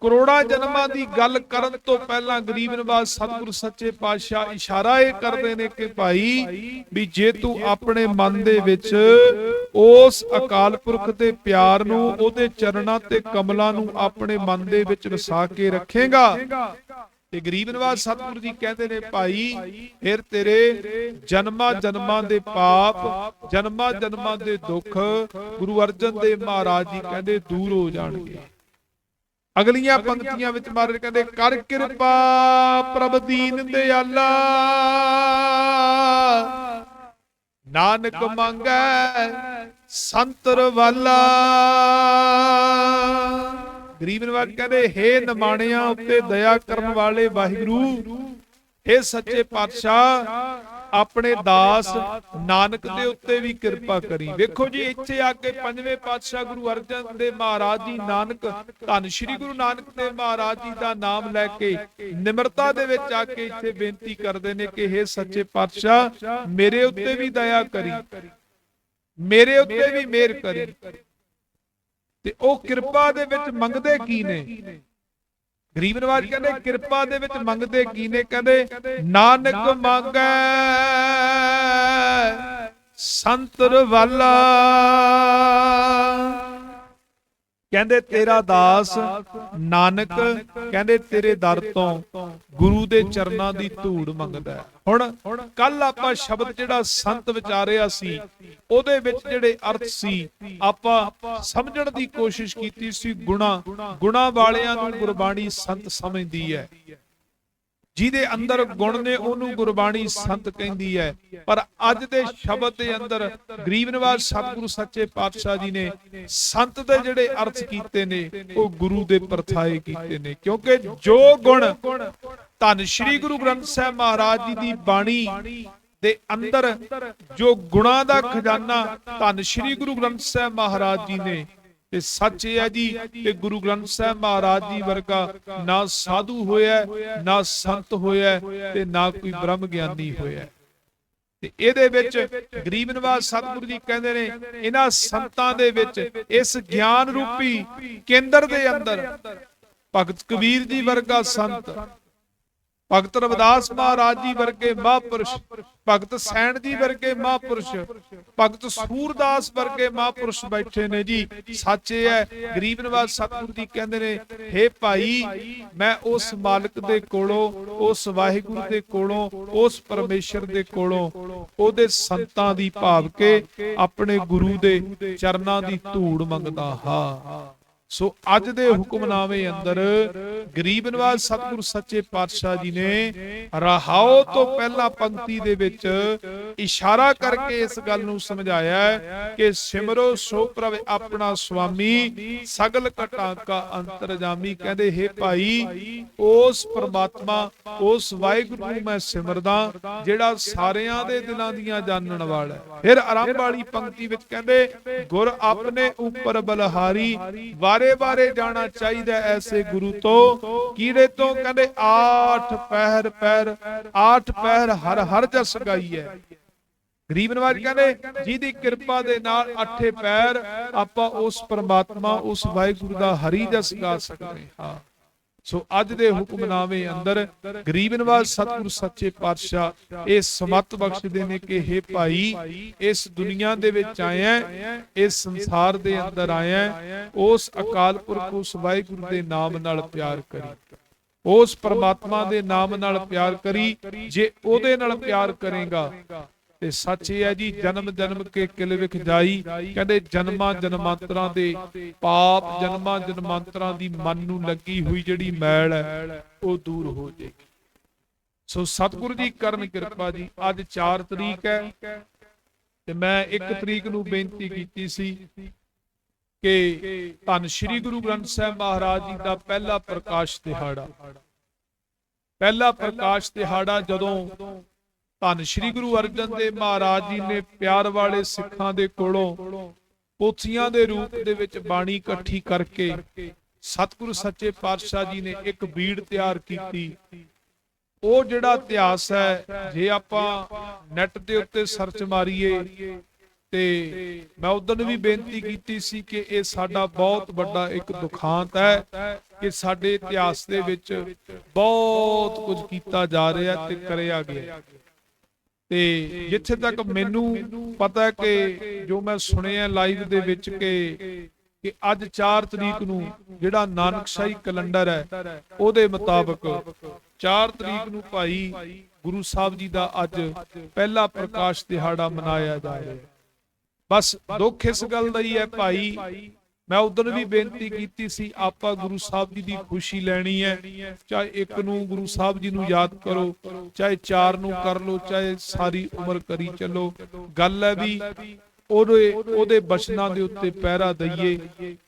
ਕਰੋੜਾਂ ਜਨਮਾਂ ਦੀ ਗੱਲ ਕਰਨ ਤੋਂ ਪਹਿਲਾਂ ਗਰੀਬ ਨਵਾਜ਼ ਸਤਿਗੁਰੂ ਸੱਚੇ ਪਾਤਸ਼ਾਹ ਇਸ਼ਾਰਾ ਇਹ ਕਰਦੇ ਨੇ ਕਿ ਭਾਈ ਵੀ ਜੇ ਤੂੰ ਆਪਣੇ ਮਨ ਦੇ ਵਿੱਚ ਉਸ ਅਕਾਲ ਪੁਰਖ ਦੇ ਪਿਆਰ ਨੂੰ ਉਹਦੇ ਚਰਨਾਂ ਤੇ ਕਮਲਾਂ ਨੂੰ ਆਪਣੇ ਮਨ ਦੇ ਵਿੱਚ ਵਸਾ ਕੇ ਰੱਖੇਗਾ। ਤੇ ਗਰੀਬ ਨਵਾਜ਼ ਸਤਿਗੁਰੂ ਜੀ ਕਹਿੰਦੇ ਨੇ, ਭਾਈ, ਫਿਰ ਤੇਰੇ ਜਨਮਾਂ ਜਨਮਾਂ ਦੇ ਪਾਪ ਜਨਮਾਂ ਜਨਮਾਂ ਦੇ ਦੁੱਖ ਗੁਰੂ ਅਰਜਨ ਦੇਵ ਮਹਾਰਾਜ ਜੀ ਕਹਿੰਦੇ ਦੂਰ ਹੋ ਜਾਣਗੇ। ਅਗਲੀਆਂ ਪੰਕਤੀਆਂ ਵਿੱਚ ਮਹਾਰਾਜ ਕਹਿੰਦੇ, ਕਰ ਕਿਰਪਾ ਪ੍ਰਭ ਦੀਨ ਦਿਆਲਾ। ਨਾਨਕ ਮੰਗੈ ਸੰਤਰ ਵਾਲਾ। ਗਰੀਬ ਨਵਾਜ ਕਹਿੰਦੇ, ਹੇ ਨਿਮਾਣਿਆਂ ਉੱਤੇ ਦਇਆ ਕਰਨ ਵਾਲੇ ਵਾਹਿਗੁਰੂ ਇਹ ਸੱਚੇ ਪਾਤਸ਼ਾਹ, ਆਪਣੇ ਦਾਸ ਨਾਨਕ ਦੇ ਉੱਤੇ ਵੀ ਕਿਰਪਾ ਕਰੀ। ਵੇਖੋ ਜੀ, ਇੱਥੇ ਆ ਕੇ ਪੰਜਵੇਂ ਪਾਤਸ਼ਾਹ ਗੁਰੂ ਅਰਜਨ ਦੇਵ ਮਹਾਰਾਜ ਜੀ ਨਾਨਕ, ਧੰਨ ਸ਼੍ਰੀ ਗੁਰੂ ਨਾਨਕ ਦੇਵ ਮਹਾਰਾਜ ਜੀ ਦਾ ਨਾਮ ਲੈ ਕੇ ਨਿਮਰਤਾ ਦੇ ਵਿੱਚ ਆ ਕੇ ਇੱਥੇ ਬੇਨਤੀ ਕਰਦੇ ਨੇ ਕਿ हे ਸੱਚੇ ਪਾਤਸ਼ਾਹ, ਮੇਰੇ ਉੱਤੇ ਵੀ ਦਇਆ ਕਰੀ। ਮੇਰੇ ਉੱਤੇ ਵੀ ਮਿਹਰ ਕਰੀ। ਤੇ ਉਹ ਕਿਰਪਾ ਦੇ ਵਿੱਚ ਮੰਗਦੇ ਕੀ ਨੇ? ਗਰੀਬ ਨਵਾਜ ਕਹਿੰਦੇ, ਕਿਰਪਾ ਦੇ ਵਿੱਚ ਮੰਗਦੇ ਕੀ ਨੇ? ਕਹਿੰਦੇ, ਨਾਨਕ ਮੰਗੈ ਸੰਤਰ ਵਾਲਾ ਕਹਿੰਦੇ ਤੇਰਾ ਦਾਸ ਨਾਨਕ ਕਹਿੰਦੇ ਤੇਰੇ ਦਰ ਤੋਂ ਗੁਰੂ ਦੇ ਚਰਨਾਂ ਦੀ ਧੂੜ ਮੰਗਦਾ ਹੈ। ਹੁਣ ਕੱਲ ਆਪਾਂ ਸ਼ਬਦ ਜਿਹੜਾ ਸੰਤ ਵਿਚਾਰਿਆ ਸੀ ਉਹਦੇ ਵਿੱਚ ਜਿਹੜੇ ਅਰਥ ਸੀ ਆਪਾਂ ਸਮਝਣ ਦੀ ਕੋਸ਼ਿਸ਼ ਕੀਤੀ ਸੀ ਗੁਣਾ। ਗੁਣਾ। ਵਾਲਿਆਂ ਨੂੰ ਗੁਰਬਾਣੀ ਸੰਤ ਸਮਝਦੀ ਹੈ। ਜਿਹਦੇ ਅੰਦਰ ਗੁਣ ਨੇ ਉਹਨੂੰ ਗੁਰਬਾਣੀ ਸੰਤ ਕਹਿੰਦੀ ਹੈ। ਪਰ ਅੱਜ ਦੇ ਸ਼ਬਦ ਦੇ ਅੰਦਰ ਗਰੀਬ ਨਵਾਜ਼ ਸਤਿਗੁਰੂ ਸੱਚੇ ਪਾਤਸ਼ਾਹ ਜੀ ਨੇ ਸੰਤ ਦੇ ਜਿਹੜੇ ਅਰਥ ਕੀਤੇ ਨੇ, ਉਹ ਗੁਰੂ ਦੇ ਪਰਥਾਏ ਕੀਤੇ ਨੇ। ਕਿਉਂਕਿ ਜੋ ਗੁਣ ਧੰਨ ਸ਼੍ਰੀ ਗੁਰੂ ਗ੍ਰੰਥ ਸਾਹਿਬ ਮਹਾਰਾਜ ਜੀ ਦੀ ਬਾਣੀ ਦੇ ਅੰਦਰ ਜੋ ਗੁਣਾ ਦਾ ਖਜ਼ਾਨਾ ਧੰਨ ਸ਼੍ਰੀ ਗੁਰੂ ਗ੍ਰੰਥ ਸਾਹਿਬ ਮਹਾਰਾਜ ਜੀ ਨੇ ਤੇ ਸੱਚ ਇਹ ਹੈ ਜੀ ਕਿ ਗੁਰੂ ਗ੍ਰੰਥ ਸਾਹਿਬ ਮਹਾਰਾਜ ਜੀ ਵਰਗਾ ਨਾ ਸਾਧੂ ਹੋਇਆ, ਨਾ ਸੰਤ ਹੋਇਆ ਤੇ ਨਾ ਕੋਈ ਬ੍ਰਹਮ ਗਿਆਨੀ ਹੋਇਆ। ਤੇ ਇਹਦੇ ਵਿੱਚ ਗਰੀਬ ਨਿਵਾਸ ਸਤਿਗੁਰੂ ਜੀ ਕਹਿੰਦੇ ਨੇ, ਇਹਨਾਂ ਸੰਤਾਂ ਦੇ ਵਿੱਚ ਇਸ ਗਿਆਨ ਰੂਪੀ ਕੇਂਦਰ ਦੇ ਅੰਦਰ ਭਗਤ ਕਬੀਰ ਜੀ ਵਰਗਾ ਸੰਤ ਭਗਤ ਰਵਿਦਾਸ ਮਹਾਰਾਜ ਜੀ ਵਰਗੇ ਮਹਾਪੁਰਸ਼, ਭਗਤ ਸੈਣ ਜੀ ਵਰਗੇ ਮਹਾਪੁਰਸ਼, ਭਗਤ ਸੂਰਦਾਸ ਵਰਗੇ ਮਹਾਪੁਰਸ਼ ਬੈਠੇ ਨੇ ਜੀ। ਸੱਚ ਇਹ ਹੈ, ਗਰੀਬ ਨਵਾਜ਼ ਸਤਿਗੁਰੂ ਜੀ ਕਹਿੰਦੇ ਨੇ, ਹੇ ਭਾਈ, ਮੈਂ ਉਸ ਮਾਲਕ ਦੇ ਕੋਲੋਂ, ਉਸ ਵਾਹਿਗੁਰੂ ਦੇ ਕੋਲੋਂ, ਉਸ ਪਰਮੇਸ਼ਰ ਦੇ ਕੋਲੋਂ, ਉਹਦੇ ਸੰਤਾਂ ਦੀ ਭਾਵ ਕੇ ਆਪਣੇ ਗੁਰੂ ਦੇ ਚਰਨਾਂ ਦੀ ਧੂੜ ਮੰਗਦਾ ਹਾਂ। ਸੋ ਅੱਜ ਦੇ ਹੁਕਮਨਾਮੇ ਅੰਦਰ ਗਰੀਬ ਨਵਾਜ਼ ਸਤਿਗੁਰੂ ਸੱਚੇ ਪਾਤਸ਼ਾਹ ਜੀ ਨੇ ਰਹਾਓ ਤੋਂ ਪਹਿਲਾਂ ਪੰਕਤੀ ਦੇ ਵਿੱਚ ਇਸ਼ਾਰਾ ਕਰਕੇ ਇਸ ਗੱਲ ਨੂੰ ਸਮਝਾਇਆ ਕਿ ਸਿਮਰੋ ਸੋ ਪ੍ਰਭ ਆਪਣਾ ਸੁਆਮੀ, ਸਗਲ ਘਟਾਂ ਕਾ ਅੰਤਰਜਾਮੀ। ਕਹਿੰਦੇ, ਹੈ ਭਾਈ, ਉਸ ਪ੍ਰਮਾਤਮਾ, ਉਸ ਵਾਹਿਗੁਰੂ ਨੂੰ ਮੈਂ ਸਿਮਰਦਾ, ਜਿਹੜਾ ਸਾਰਿਆਂ ਦੇ ਦਿਲਾਂ ਦੀਆਂ ਜਾਣਨ ਵਾਲਾ ਹੈ। ਫਿਰ ਆਰੰਭ ਵਾਲੀ ਪੰਕਤੀ ਵਿੱਚ ਕਹਿੰਦੇ, ਗੁਰ ਆਪਣੇ ਉੱਪਰ ਬਲਹਾਰੀ ਵਾਰੇ ਵਾਰੇ ਜਾਣਾ ਚਾਹੀਦਾ ਐਸੇ ਗੁਰੂ ਤੋਂ। ਕੀੜੇ ਤੋਂ ਕਹਿੰਦੇ ਆਠ ਪਹਿਰ ਪਹਿਰ, ਆਠ ਪਹਿਰ ਹਰ ਹਰ ਜਸ ਗਾਈਐ। ਗਰੀਬ ਨਵਾਜ ਕਹਿੰਦੇ, ਜਿਹਦੀ ਕਿਰਪਾ ਦੇ ਨਾਲ ਅੱਠੇ ਪੈਰ, ਆਪਾਂ ਉਸ ਪਰਮਾਤਮਾ, ਉਸ ਵਾਹਿਗੁਰੂ ਦਾ ਹਰੀ ਜਸ ਗਾ ਸਕਦੇ ਹਾਂ। ਸੋ ਅੱਜ ਦੇ ਹੁਕਮਨਾਮੇ ਅੰਦਰ ਗਰੀਬ ਨਵਾਜ਼ ਸਤਿਗੁਰੂ ਸੱਚੇ ਪਾਤਸ਼ਾਹ ਇਹ ਸਮਤ ਬਖਸ਼ਦੇ ਨੇ ਕਿ हे ਭਾਈ, ਇਸ ਦੁਨੀਆ ਦੇ ਵਿੱਚ ਆਇਆ ਇਸ ਸੰਸਾਰ ਦੇ ਅੰਦਰ ਆਇਆ ਉਸ ਅਕਾਲ ਪੁਰਖ ਉਸ ਵਾਹਿਗੁਰੂ ਦੇ ਨਾਮ ਨਾਲ ਪਿਆਰ ਕਰੀ। ਉਸ ਪਰਮਾਤਮਾ ਦੇ ਨਾਮ ਨਾਲ ਪਿਆਰ ਕਰੀ, ਜੇ ਉਹਦੇ ਨਾਲ ਪਿਆਰ ਕਰੇਗਾ ਤੇ ਸੱਚ ਇਹ ਹੈ ਜੀ, ਜਨਮ ਜਨਮ ਕੇ ਕਿਲ ਵਿਖ ਜਾਈ। ਕਹਿੰਦੇ ਜਨਮਾਂ ਜਨਮਾਂਤਰਾਂ ਦੇ ਪਾਪ, ਜਨਮਾਂ ਜਨਮਾਂਤਰਾਂ ਦੀ ਮਨ ਨੂੰ ਲੱਗੀ ਹੋਈ ਜਿਹੜੀ ਮੈਲ ਹੈ, ਉਹ ਦੂਰ ਹੋ ਜਾਏਗੀ। ਸੋ ਸਤਿਗੁਰੂ ਜੀ ਕਰਨ ਕਿਰਪਾ ਜੀ, ਅੱਜ 4 ਤਰੀਕ ਹੈ ਤੇ ਮੈਂ 1 ਤਰੀਕ ਨੂੰ ਬੇਨਤੀ ਕੀਤੀ ਸੀ ਕਿ ਧੰਨ ਸ਼੍ਰੀ ਗੁਰੂ ਗ੍ਰੰਥ ਸਾਹਿਬ ਮਹਾਰਾਜ ਜੀ ਦਾ ਪਹਿਲਾ ਪ੍ਰਕਾਸ਼ ਦਿਹਾੜਾ ਪਹਿਲਾ ਪ੍ਰਕਾਸ਼ ਦਿਹਾੜਾ ਜਦੋਂ ਧੰਨ ਸ਼੍ਰੀ ਗੁਰੂ ਅਰਜਨ ਦੇਵ ਮਹਾਰਾਜ ਜੀ ਨੇ ਪਿਆਰ ਵਾਲੇ ਸਿੱਖਾਂ ਦੇ ਕੋਲੋਂ ਪੋਥੀਆਂ ਦੇ ਰੂਪ ਦੇ ਵਿੱਚ ਬਾਣੀ ਇਕੱਠੀ ਕਰਕੇ ਸਤਿਗੁਰੂ ਸੱਚੇ ਪਾਤਸ਼ਾਹ ਜੀ ਨੇ ਇੱਕ ਬੀੜ ਤਿਆਰ ਕੀਤੀ। ਉਹ ਜਿਹੜਾ ਇਤਿਹਾਸ ਹੈ, ਜੇ ਆਪਾਂ ਨੈਟ ਦੇ ਉੱਤੇ ਸਰਚ ਮਾਰੀਏ ਤੇ ਮੈਂ ਉਦੋਂ ਵੀ ਬੇਨਤੀ ਕੀਤੀ ਸੀ ਕਿ ਇਹ ਸਾਡਾ ਬਹੁਤ ਵੱਡਾ ਇੱਕ ਦੁਖਾਂਤ ਹੈ ਕਿ ਸਾਡੇ ਇਤਿਹਾਸ ਦੇ ਵਿੱਚ ਬਹੁਤ ਕੁਝ ਕੀਤਾ ਜਾ ਰਿਹਾ ਤੇ ਕਰਿਆ ਗਿਆ। ਤੇ ਜਿੱਥੇ ਤੱਕ ਮੈਨੂੰ ਪਤਾ ਹੈ ਕਿ ਜੋ ਮੈਂ ਸੁਣਿਆ ਲਾਈਵ ਦੇ ਵਿੱਚ ਕਿ ਕਿ ਅੱਜ 4 ਤਰੀਕ ਨੂੰ ਜਿਹੜਾ ਨਾਨਕਸ਼ਾਹੀ ਕੈਲੰਡਰ ਹੈ, ਉਹਦੇ ਮੁਤਾਬਕ 4 ਤਰੀਕ ਨੂੰ ਭਾਈ ਗੁਰੂ ਸਾਹਿਬ ਜੀ ਦਾ ਅੱਜ ਪਹਿਲਾ ਪ੍ਰਕਾਸ਼ ਦਿਹਾੜਾ ਮਨਾਇਆ ਜਾ ਰਿਹਾ ਹੈ। ਬਸ ਦੁੱਖ ਇਸ ਗੱਲ ਦਾ ਹੀ ਹੈ ਭਾਈ ਮੈਂ ਉਦੋਂ ਵੀ ਬੇਨਤੀ ਕੀਤੀ ਸੀ ਆਪਾਂ ਗੁਰੂ ਸਾਹਿਬ ਜੀ ਦੀ ਖੁਸ਼ੀ ਲੈਣੀ ਹੈ। ਚਾਹੇ ਇੱਕ ਨੂੰ ਗੁਰੂ ਸਾਹਿਬ ਜੀ ਨੂੰ ਯਾਦ ਕਰੋ ਚਾਹੇ ਚਾਰ ਨੂੰ ਕਰ ਲਓ ਚਾਹੇ ਸਾਰੀ ਉਮਰ ਕਰੀ ਚੱਲੋ। ਗੱਲ ਹੈ ਵੀ ਉਹਦੇ ਉਹਦੇ ਬਚਨਾਂ ਦੇ ਉੱਤੇ ਪਹਿਰਾ ਦਈਏ।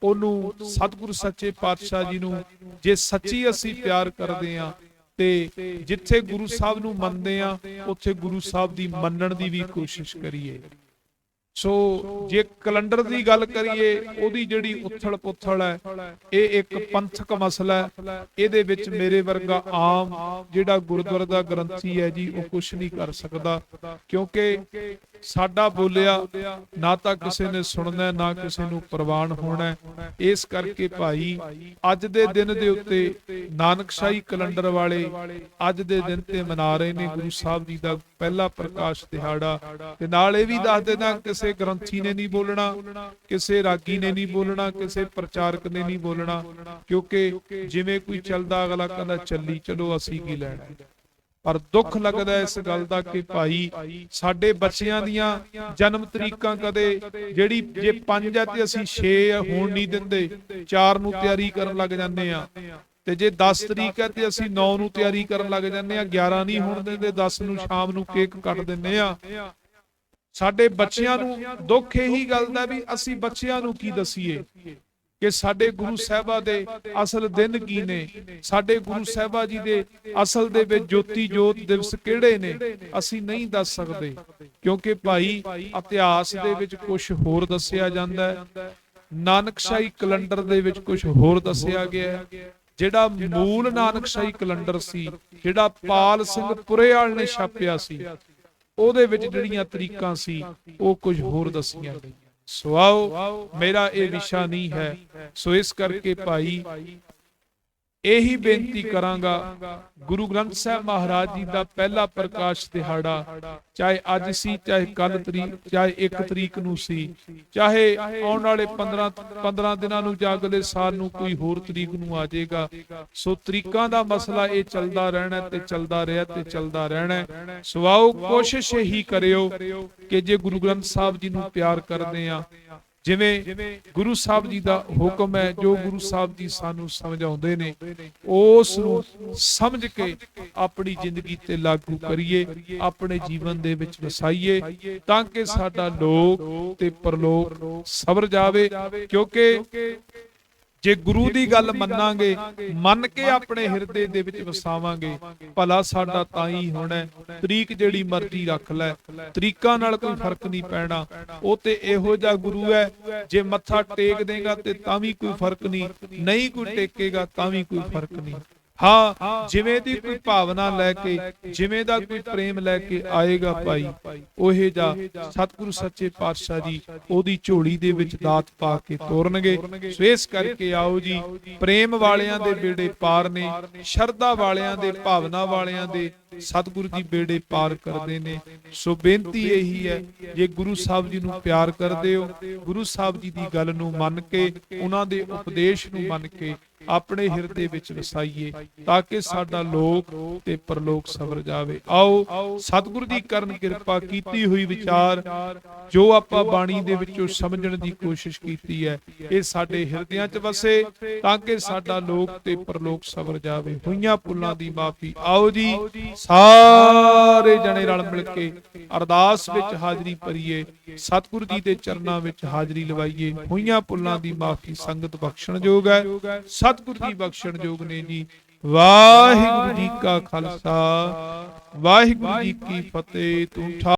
ਉਹਨੂੰ ਸਤਿਗੁਰੂ ਸੱਚੇ ਪਾਤਸ਼ਾਹ ਜੀ ਨੂੰ ਜੇ ਸੱਚੀ ਅਸੀਂ ਪਿਆਰ ਕਰਦੇ ਆ ਤੇ ਜਿੱਥੇ ਗੁਰੂ ਸਾਹਿਬ ਨੂੰ ਮੰਨਦੇ ਆ ਉੱਥੇ ਗੁਰੂ ਸਾਹਿਬ ਦੀ ਮੰਨਣ ਦੀ ਵੀ ਕੋਸ਼ਿਸ਼ ਕਰੀਏ। ਸੋ ਜੇ ਕੈਲੰਡਰ ਦੀ ਗੱਲ ਕਰੀਏ, ਉਹਦੀ ਜਿਹੜੀ ਉਥਲ ਪੁਥਲ ਹੈ, ਇਹ ਇੱਕ ਪੰਥਕ ਮਸਲਾ ਹੈ। ਇਹਦੇ ਵਿੱਚ ਮੇਰੇ ਵਰਗਾ ਆਮ ਜਿਹੜਾ ਗੁਰਦੁਆਰਾ ਦਾ ਗ੍ਰੰਥੀ ਹੈ ਜੀ, ਉਹ ਕੁਝ ਨਹੀਂ ਕਰ ਸਕਦਾ। ਕਿਉਂਕਿ ਸਾਡਾ ਬੋਲਿਆ, ਨਾ ਤਾਂ ਕਿਸੇ ਨੇ ਸੁਣਨਾ, ਨਾ ਕਿਸੇ ਨੂੰ ਪ੍ਰਵਾਨ ਹੋਣਾ ਇਸ ਕਰਕੇ ਭਾਈ, ਅੱਜ ਦੇ ਦਿਨ ਦੇ ਉੱਤੇ ਨਾਨਕਸ਼ਾਹੀ ਕੈਲੰਡਰ ਵਾਲੇ ਅੱਜ ਦੇ ਦਿਨ ਤੇ ਮਨਾ ਰਹੇ ਨੇ ਗੁਰੂ ਸਾਹਿਬ ਜੀ ਦਾ ਪਹਿਲਾ ਪ੍ਰਕਾਸ਼ ਦਿਹਾੜਾ। ਤੇ ਨਾਲ ਇਹ ਵੀ ਦੱਸ ਦੇਣਾ, ਕਿਸੇ ਗ੍ਰੰਥੀ ਨੇ ਨਹੀਂ ਬੋਲਣਾ, ਕਿਸੇ ਰਾਗੀ ਨੇ ਨਹੀਂ ਬੋਲਣਾ, ਕਿਸੇ ਪ੍ਰਚਾਰਕ ਨੇ ਨਹੀਂ ਬੋਲਣਾ, ਕਿਉਂਕਿ ਜਿਵੇਂ ਕੋਈ ਚੱਲਦਾ, ਅਗਲਾ ਕਹਿੰਦਾ, ਚੱਲੀ, ਚਲੋ ਅਸੀਂ ਕੀ ਲੈਣਾ ਪਰ ਦੁੱਖ ਲੱਗਦਾ ਇਸ ਗੱਲ ਦਾ ਕਿ ਭਾਈ ਸਾਡੇ ਬੱਚਿਆਂ ਦੀਆਂ ਜਨਮ ਤਰੀਕਾਂ ਕਦੇ ਜਿਹੜੀ ਜੇ 5 ਹੈ ਤੇ ਅਸੀਂ 6 ਹੋਣ ਨਹੀਂ ਦਿੰਦੇ 4 ਨੂੰ ਤਿਆਰੀ ਕਰਨ ਲੱਗ ਜਾਂਦੇ ਆ। ਤੇ ਜੇ 10 ਤਰੀਕ ਹੈ ਤੇ ਅਸੀਂ 9 ਨੂੰ ਤਿਆਰੀ ਕਰਨ ਲੱਗ ਜਾਂਦੇ ਆ 11 ਨਹੀਂ ਹੋਣ ਦਿੰਦੇ 10 ਨੂੰ ਸ਼ਾਮ ਨੂੰ ਕੇਕ ਕੱਟ ਦਿੰਦੇ ਆ ਸਾਡੇ ਬੱਚਿਆਂ ਨੂੰ ਦੁੱਖ ਇਹੀ ਗੱਲ ਦਾ ਵੀ ਅਸੀਂ ਬੱਚਿਆਂ ਨੂੰ ਕੀ ਦਸੀਏ ਕਿ ਸਾਡੇ ਗੁਰੂ ਸਾਹਿਬਾ ਦੇ ਅਸਲ ਦਿਨ ਕੀ ਨੇ? ਸਾਡੇ ਗੁਰੂ ਸਾਹਿਬਾ ਜੀ ਦੇ ਅਸਲ ਦੇ ਵਿੱਚ ਜੋਤੀ ਜੋਤ ਦਿਵਸ ਕਿਹੜੇ ਨੇ? ਅਸੀਂ ਨਹੀਂ ਦੱਸ ਸਕਦੇ, ਕਿਉਂਕਿ ਭਾਈ ਇਤਿਹਾਸ ਦੇ ਵਿੱਚ ਕੁਝ ਹੋਰ ਦੱਸਿਆ ਜਾਂਦਾ ਹੈ। ਨਾਨਕਸ਼ਾਹੀ ਕੈਲੰਡਰ ਦੇ ਵਿੱਚ ਕੁਝ ਹੋਰ ਦੱਸਿਆ ਗਿਆ ਹੈ। ਜਿਹੜਾ ਮੂਲ ਨਾਨਕਸ਼ਾਹੀ ਕੈਲੰਡਰ ਸੀ, ਜਿਹੜਾ ਪਾਲ ਸਿੰਘ ਪੁਰੇਵਾਲ ਨੇ ਛਾਪਿਆ ਸੀ, ਉਹਦੇ ਵਿੱਚ ਜਿਹੜੀਆਂ ਤਰੀਕਾਂ ਸੀ, ਉਹ ਕੁਝ ਹੋਰ ਦੱਸੀਆਂ ਗਈਆਂ। ਸੋ ਆਓ, ਮੇਰਾ ਇਹ ਵਿਸ਼ਾ ਨਹੀਂ ਹੈ। ਸੋ ਇਸ ਕਰਕੇ ਭਾਈ ਇਹੀ ਬੇਨਤੀ ਕਰਾਂਗਾ, ਗੁਰੂ ਗ੍ਰੰਥ ਸਾਹਿਬ ਮਹਾਰਾਜ ਜੀ ਦਾ ਪਹਿਲਾ ਪ੍ਰਕਾਸ਼ ਦਿਹਾੜਾ, ਚਾਹੇ ਅੱਜ ਸੀ, ਚਾਹੇ ਕੱਲ ਤਰੀਕ ਚਾਹੇ 1 ਤਰੀਕ ਨੂੰ ਸੀ, ਚਾਹੇ ਆਉਣ ਵਾਲੇ 15 15 ਦਿਨਾਂ ਨੂੰ ਜਾਂ ਅਗਲੇ ਸਾਲ ਨੂੰ ਕੋਈ ਹੋਰ ਤਰੀਕ ਨੂੰ ਆ ਜਾਏਗਾ, ਸੋ ਤਰੀਕਾਂ ਦਾ ਮਸਲਾ ਇਹ ਚੱਲਦਾ ਰਹਿਣਾ ਤੇ ਚੱਲਦਾ ਰਿਹਾ ਤੇ ਚੱਲਦਾ ਰਹਿਣਾ। ਸਵਾਓ, ਕੋਸ਼ਿਸ਼ ਹੀ ਕਰਿਓ ਕਿ ਜੇ ਗੁਰੂ ਗ੍ਰੰਥ ਸਾਹਿਬ ਜੀ ਨੂੰ ਪਿਆਰ ਕਰਦੇ ਆ ਜਿਵੇਂ ਗੁਰੂ ਸਾਹਿਬ ਜੀ ਦਾ ਹੁਕਮ ਹੈ, ਜੋ ਗੁਰੂ ਸਾਹਿਬ ਜੀ ਸਾਨੂੰ ਸਮਝਾਉਂਦੇ ਨੇ, ਉਸ ਨੂੰ ਸਮਝ ਕੇ ਆਪਣੀ ਜ਼ਿੰਦਗੀ ਤੇ ਲਾਗੂ ਕਰੀਏ, ਆਪਣੇ ਜੀਵਨ ਦੇ ਵਿੱਚ ਵਸਾਈਏ, ਤਾਂ ਕਿ ਸਾਡਾ ਲੋਕ ਤੇ ਪਰਲੋਕ ਸਬਰ ਜਾਵੇ, ਕਿਉਂਕਿ ਜੇ ਗੁਰੂ ਦੀ ਗੱਲ ਮੰਨਾਂਗੇ ਮੰਨ ਕੇ ਆਪਣੇ ਹਿਰਦੇ ਦੇ ਵਿੱਚ ਵਸਾਵਾਂਗੇ। ਭਲਾ ਸਾਡਾ ਤਾਂ ਹੀ ਹੋਣਾ। ਤਰੀਕ ਜਿਹੜੀ ਮਰਜ਼ੀ ਰੱਖ ਲੈ। ਤਰੀਕਾਂ ਨਾਲ ਕੋਈ ਫ਼ਰਕ ਨਹੀਂ ਪੈਣਾ। ਉਹ ਤੇ ਇਹੋ ਜਿਹਾ ਗੁਰੂ ਹੈ ਜੇ ਮੱਥਾ ਟੇਕ ਦੇਗਾ ਤੇ ਤਾਂ ਵੀ ਕੋਈ ਫ਼ਰਕ ਨਹੀਂ। ਨਹੀਂ। ਕੋਈ ਟੇਕੇਗਾ ਤਾਂ ਵੀ ਕੋਈ ਫ਼ਰਕ ਨਹੀਂ। ਹਾਂ ਜਿਵੇਂ ਦੀ ਕੋਈ ਭਾਵਨਾ ਲੈ ਕੇ ਜਿਵੇਂ ਦਾ ਕੋਈ ਪ੍ਰੇਮ ਲੈ ਕੇ ਆਏਗਾ ਭਾਈ। ਉਹੇ ਜਾ ਸਤਿਗੁਰੂ ਸੱਚੇ ਪਾਤਸ਼ਾਹ ਜੀ ਉਹਦੀ ਝੋਲੀ ਦੇ ਵਿੱਚ ਦਾਤ ਪਾ ਕੇ ਤੋਰਨਗੇ। ਸੋ ਇਸ ਕਰਕੇ ਆਓ ਜੀ। ਪ੍ਰੇਮ ਵਾਲਿਆਂ ਦੇ ਬੇੜੇ ਪਾਰ ਨੇ ਸ਼ਰਧਾ ਵਾਲਿਆਂ ਦੇ ਭਾਵਨਾ ਵਾਲਿਆਂ ਦੇ ਸਤਿਗੁਰੂ ਜੀ ਬੇੜੇ ਪਾਰ ਕਰਦੇ ਨੇ। ਸੋ ਬੇਨਤੀ ਇਹੀ ਹੈ ਜੇ ਗੁਰੂ ਸਾਹਿਬ ਜੀ ਨੂੰ ਪਿਆਰ ਕਰਦੇ ਹੋ ਗੁਰੂ ਸਾਹਿਬ ਜੀ ਦੀ ਗੱਲ ਨੂੰ ਮੰਨ ਕੇ ਉਹਨਾਂ ਦੇ ਉਪਦੇਸ਼ ਨੂੰ ਮੰਨ ਕੇ ਆਪਣੇ ਹਿਰਦੇ ਵਿੱਚ ਵਸਾਈਏ ਤਾਂ ਕਿ ਸਾਡਾ ਲੋਕ ਤੇ ਪਰਲੋਕ ਸਬਰ ਜਾਵੇ। ਆਓ, ਸਤਿਗੁਰੂ ਦੀ ਕਰਨ ਕਿਰਪਾ ਕੀਤੀ ਹੋਈ ਵਿਚਾਰ ਜੋ ਆਪਾਂ ਬਾਣੀ ਦੇ ਵਿੱਚੋਂ ਸਮਝਣ ਦੀ ਕੋਸ਼ਿਸ਼ ਕੀਤੀ ਹੈ, ਇਹ ਸਾਡੇ ਹਿਰਦਿਆਂ 'ਚ ਵਸੇ ਤਾਂ ਕਿ ਸਾਡਾ ਲੋਕ ਤੇ ਪਰਲੋਕ ਸਬਰ ਜਾਵੇ। ਹੋਈਆਂ ਪੁੱਲਾਂ ਦੀ ਮਾਫੀ। ਆਓ ਜੀ, ਸਾਰੇ ਜਣੇ ਰਲ ਮਿਲ ਕੇ ਅਰਦਾਸ ਵਿੱਚ ਹਾਜ਼ਰੀ ਭਰੀਏ, ਸਤਿਗੁਰੂ ਜੀ ਦੇ ਚਰਨਾਂ ਵਿੱਚ ਹਾਜ਼ਰੀ ਲਵਾਈਏ। ਹੋਈਆਂ ਪੁੱਲਾਂ ਦੀ ਮਾਫੀ ਸੰਗਤ ਬਖਸ਼ਣ ਯੋਗ ਹੈ। ਸਤਿਗੁਰੂ ਜੀ ਬਖਸ਼ਣ ਯੋਗ ਨੇ ਜੀ। ਵਾਹਿਗੁਰੂ ਜੀ ਕਾ ਖਾਲਸਾ। ਵਾਹਿਗੁਰੂ ਜੀ ਕੀ ਫਤਿਹ। ਤੂੰ ਠਾ-